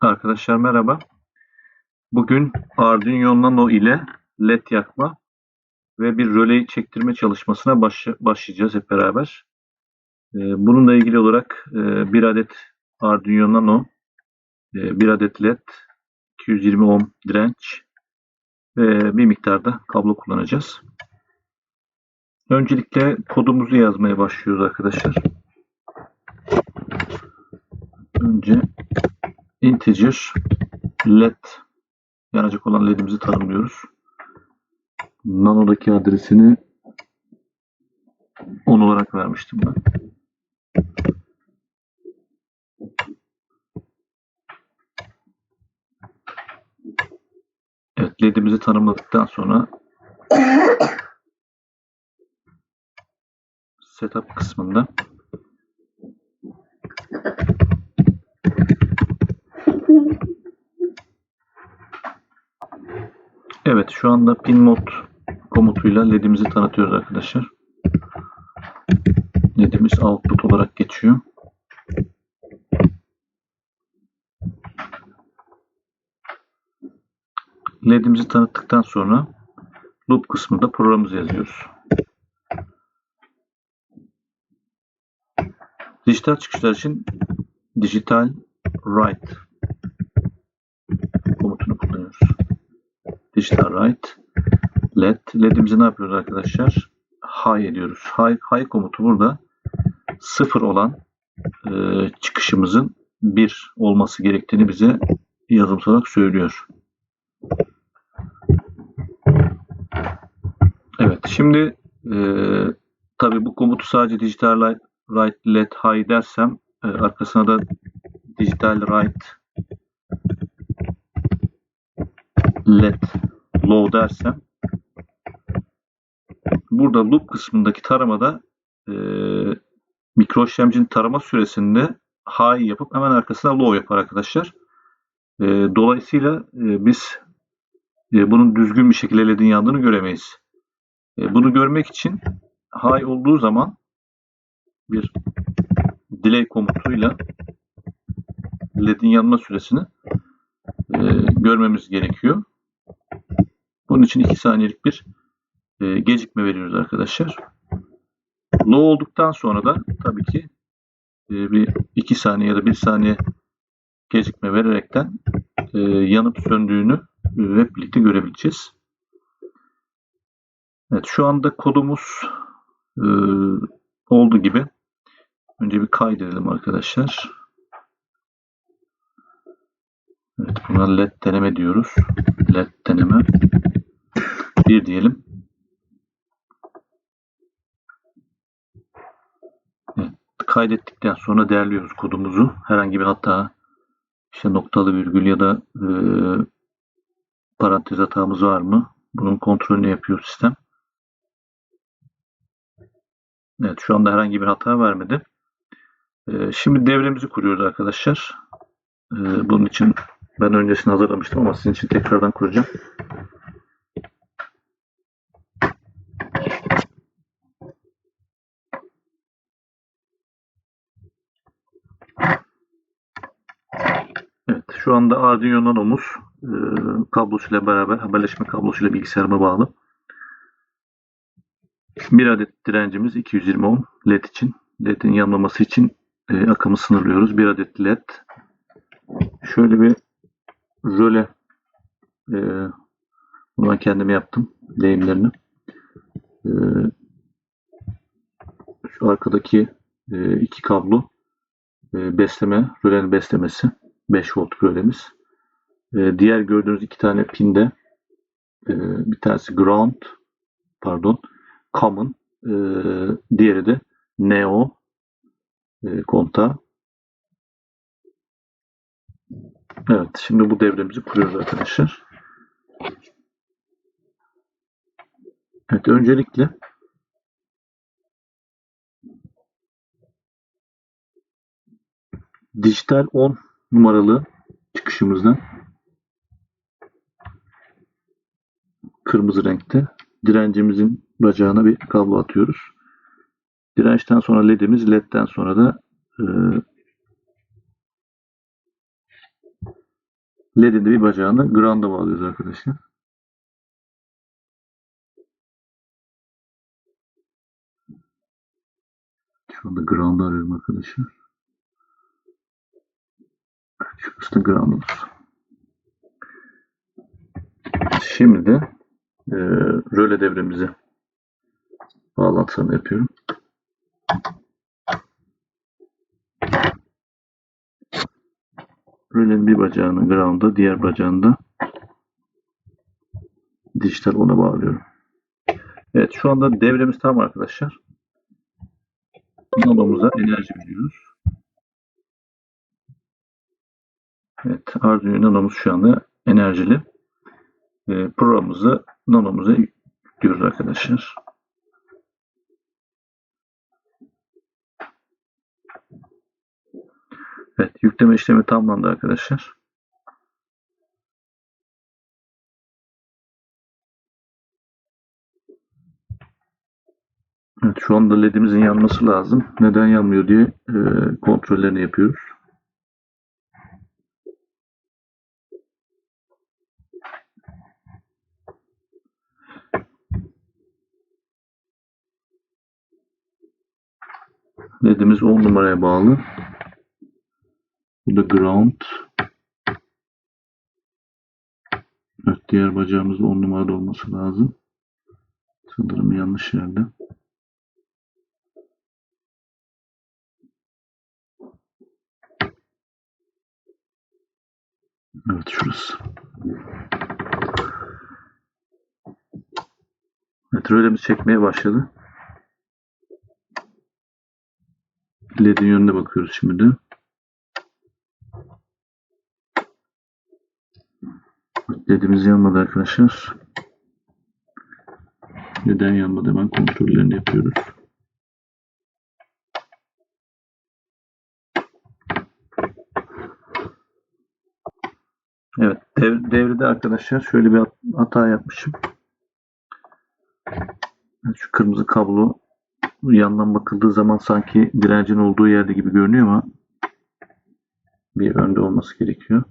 Arkadaşlar merhaba. Bugün Arduino Nano ile led yakma ve bir röleyi çektirme çalışmasına baş, başlayacağız hep beraber. Ee, bununla ilgili olarak e, bir adet Arduino Nano, e, bir adet led, 220 ohm direnç ve bir miktarda kablo kullanacağız. Öncelikle kodumuzu yazmaya başlıyoruz arkadaşlar. Önce integer led yanacak olan ledimizi tanımlıyoruz. Nano'daki adresini 10 olarak vermiştim ben. Evet, ledimizi tanımladıktan sonra setup kısmında Evet şu anda pin mod komutuyla ledimizi tanıtıyoruz arkadaşlar. Ledimiz output olarak geçiyor. Ledimizi tanıttıktan sonra loop kısmında programımızı yazıyoruz. Dijital çıkışlar için dijital write Digital write led. Ledimizi ne yapıyoruz arkadaşlar? High ediyoruz. High, high komutu burada sıfır olan e, çıkışımızın bir olması gerektiğini bize yazımsal olarak söylüyor. Evet şimdi e, tabi bu komutu sadece digital write led high dersem e, arkasına da digital write led low dersem burada loop kısmındaki taramada e, mikro işlemcinin tarama süresinde high yapıp hemen arkasına low yapar arkadaşlar. E, dolayısıyla e, biz e, bunun düzgün bir şekilde ledin yandığını göremeyiz. E, bunu görmek için high olduğu zaman bir delay komutuyla ledin yanma süresini e, görmemiz gerekiyor. Bunun için 2 saniyelik bir e, gecikme veriyoruz arkadaşlar. Low olduktan sonra da tabii ki e, bir 2 saniye ya da 1 saniye gecikme vererekten e, yanıp söndüğünü e, hep birlikte görebileceğiz. Evet şu anda kodumuz e, olduğu gibi önce bir kaydedelim arkadaşlar. Evet buna led deneme diyoruz. Led deneme. Bir diyelim. Evet, kaydettikten sonra değerliyoruz kodumuzu. Herhangi bir hata, işte noktalı virgül ya da e, parantez hatamız var mı? Bunun kontrolünü yapıyor sistem. Evet şu anda herhangi bir hata vermedi. E, şimdi devremizi kuruyoruz arkadaşlar. E, bunun için ben öncesini hazırlamıştım ama sizin için tekrardan kuracağım. Evet, şu anda Arduino Nano'muz e, kablosuyla beraber haberleşme kablosuyla bilgisayarıma bağlı. Bir adet direncimiz 220 ohm led için. Led'in yanmaması için e, akımı sınırlıyoruz. Bir adet led. Şöyle bir röle e, bunu ben kendim yaptım lehimlerini. E, şu arkadaki e, iki kablo e, besleme, rölenin beslemesi 5 volt rölemiz. E, diğer gördüğünüz iki tane pinde e, bir tanesi ground pardon common e, diğeri de neo e, kontağı. Evet, şimdi bu devremizi kuruyoruz arkadaşlar. Evet, öncelikle dijital 10 numaralı çıkışımızdan kırmızı renkte direncimizin bacağına bir kablo atıyoruz. Dirençten sonra ledimiz, ledden sonra da e, LED'in de bir bacağını ground'a bağlıyoruz arkadaşlar. Şu anda ground'u arıyorum arkadaşlar. Şurası da ground'umuz. Şimdi e, röle devremizi bağlantısını yapıyorum. Rölenin bir bacağını ground'a, diğer bacağını da dijital ona bağlıyorum. Evet şu anda devremiz tamam arkadaşlar. Nanomuza enerji veriyoruz. Evet Arduino nanomuz şu anda enerjili. Ee, programımızı nanomuza yüklüyoruz arkadaşlar. Evet yükleme işlemi tamamlandı arkadaşlar. Evet, şu anda ledimizin yanması lazım. Neden yanmıyor diye e, kontrollerini yapıyoruz. Ledimiz 10 numaraya bağlı. Da ground. Evet, diğer bacağımız 10 numarada olması lazım. Sanırım yanlış yerde. Evet şurası. Evet rölemiz çekmeye başladı. LED'in yönüne bakıyoruz şimdi de. LED'imiz yanmadı arkadaşlar. Neden yanmadı hemen kontrollerini yapıyoruz. Evet dev, devrede arkadaşlar şöyle bir hata yapmışım. Şu kırmızı kablo yandan bakıldığı zaman sanki direncin olduğu yerde gibi görünüyor ama bir önde olması gerekiyor.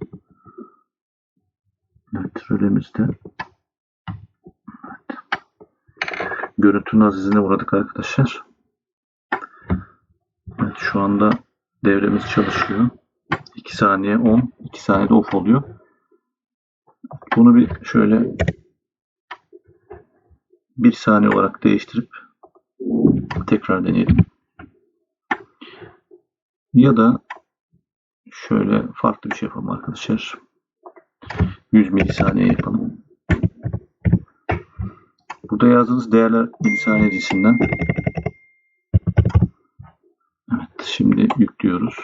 Evet rölemizde evet. görüntünün azizine uğradık arkadaşlar. Evet şu anda devremiz çalışıyor. 2 saniye on, 2 saniyede off oluyor. Bunu bir şöyle bir saniye olarak değiştirip tekrar deneyelim. Ya da şöyle farklı bir şey yapalım arkadaşlar. 100 milisaniye yapalım. Burada yazdığınız değerler milisaniye cinsinden. Evet, şimdi yüklüyoruz.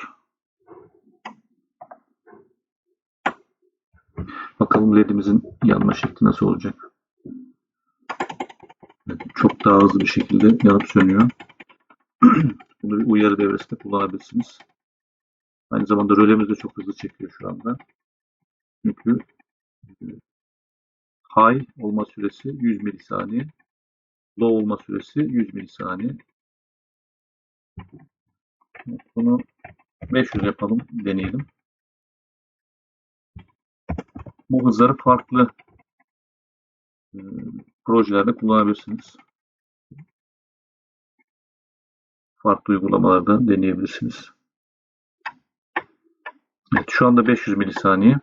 Bakalım ledimizin yanma şekli nasıl olacak. Çok daha hızlı bir şekilde yanıp sönüyor. Bunu bir uyarı devresinde kullanabilirsiniz. Aynı zamanda rölemiz de çok hızlı çekiyor şu anda. Çünkü high olma süresi 100 milisaniye. Low olma süresi 100 milisaniye. Bunu 500 yapalım, deneyelim. Bu hızları farklı e, projelerde kullanabilirsiniz. Farklı uygulamalarda deneyebilirsiniz. Evet, şu anda 500 milisaniye.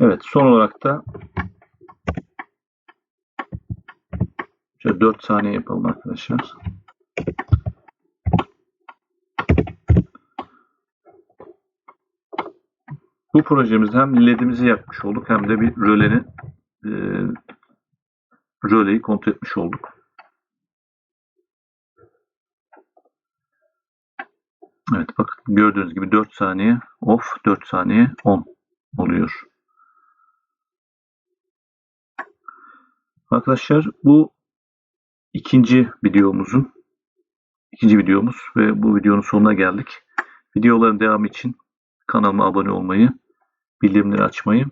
Evet, son olarak da şöyle 4 saniye yapalım arkadaşlar. Bu projemizde hem ledimizi yapmış olduk hem de bir rölenin e, röleyi kontrol etmiş olduk. Evet bakın gördüğünüz gibi 4 saniye off 4 saniye on oluyor. Arkadaşlar bu ikinci videomuzun ikinci videomuz ve bu videonun sonuna geldik. Videoların devamı için kanalıma abone olmayı bildirimleri açmayı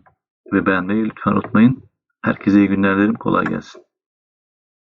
ve beğenmeyi lütfen unutmayın. Herkese iyi günler dilerim. Kolay gelsin.